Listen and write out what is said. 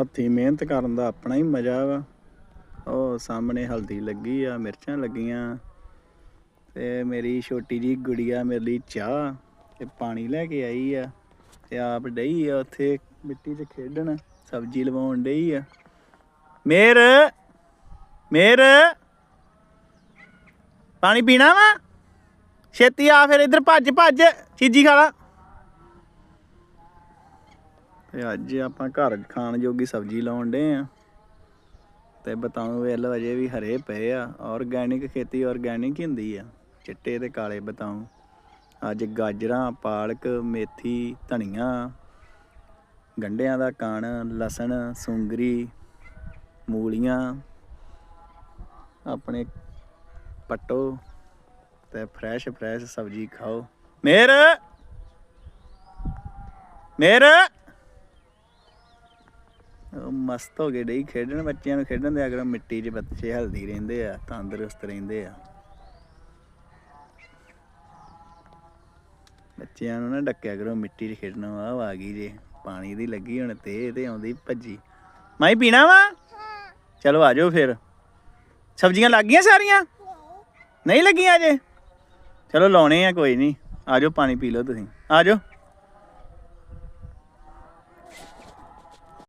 ਹੱਥੀ ਮਿਹਨਤ ਕਰਨ ਦਾ ਆਪਣਾ ਹੀ ਮਜ਼ਾ ਵਾ। ਉਹ ਸਾਹਮਣੇ ਹਲਦੀ ਲੱਗੀ ਆ, ਮਿਰਚਾਂ ਲੱਗੀਆਂ। ਤੇ ਮੇਰੀ ਛੋਟੀ ਜੀ ਗੁੜੀਆ ਮੇਰੇ ਲਈ ਚਾਹ ਤੇ ਪਾਣੀ ਲੈ ਕੇ ਆਈ ਆ ਤੇ ਆਪ ਡਈ ਆ ਉੱਥੇ ਮਿੱਟੀ 'ਚ ਖੇਡਣ, ਸਬਜ਼ੀ ਲਵਾਉਣ ਡਈ ਆ। ਮੇਰ ਮੇਰ। ਪਾਣੀ ਪੀਣਾ ਵਾ? ਛੇਤੀ ਆ ਫਿਰ ਇੱਧਰ ਭੱਜ ਭੱਜ। ਚੀਜੀ ਖਾ ਲਾ। ਤੇ ਅੱਜ ਆਪਾਂ ਘਰ ਖਾਣ ਜੋਗੀ ਸਬਜ਼ੀ ਲਾਉਣ ਡੇ ਆ। ਤੇ ਬਤਾਉ ਵੇਲ ਅਜੇ ਵੀ ਹਰੇ ਪਏ ਆ। ਆਰਗੈਨਿਕ ਖੇਤੀ ਆਰਗੈਨਿਕ ਹੁੰਦੀ ਆ। ਚਿੱਟੇ ਤੇ ਕਾਲੇ ਬਤਾਉ। ਅੱਜ ਗਾਜਰਾਂ, ਪਾਲਕ, ਮੇਥੀ, ਧਨੀਆ, ਗੰਡਿਆਂ ਦਾ ਕਣ, ਲਸਣ, ਸੁੰਗਰੀ, ਮੂਲੀਆਂ, ਆਪਣੇ ਪੱਟੋ ਤੇ ਫਰੈਸ਼ ਫਰੈਸ਼ ਸਬਜ਼ੀ ਖਾਓ। ਮੇਰ! ਮੇਰ! ਮਸਤ ਹੋ ਗਏ ਡਈ ਖੇਡਣ, ਬੱਚਿਆਂ ਨੂੰ ਖੇਡਣ ਦੇ ਅਗਰ ਮਿੱਟੀ 'ਚ ਬੱਚੇ ਹੈਲਦੀ ਰਹਿੰਦੇ ਆ, ਤੰਦਰੁਸਤ ਰਹਿੰਦੇ ਆ। ਬੱਚਿਆਂ ਨੂੰ ਨਾ ਡੱਕਿਆ ਕਰੋ ਮਿੱਟੀ 'ਚ ਖੇਡਣਾ ਵਾ ਆ ਗਈ ਜੇ, ਪਾਣੀ ਦੀ ਲੱਗੀ ਹੁਣ ਤੇ ਤੇ ਆਉਂਦੀ ਭੱਜੀ। ਮਾਈ ਪੀਣਾ ਵਾ? ਚਲੋ ਆ ਜਾਓ ਫਿਰ। ਸਬਜ਼ੀਆਂ ਲੱਗ ਗਈਆਂ ਸਾਰੀਆਂ? ਨਹੀਂ ਲੱਗੀਆਂ ਅਜੇ? ਚਲੋ ਲਾਉਣੇ ਆ, ਕੋਈ ਨਹੀਂ। ਆ ਜਾਓ, ਪਾਣੀ ਪੀ ਲਓ ਤੁਸੀਂ। ਆ ਜਾਓ।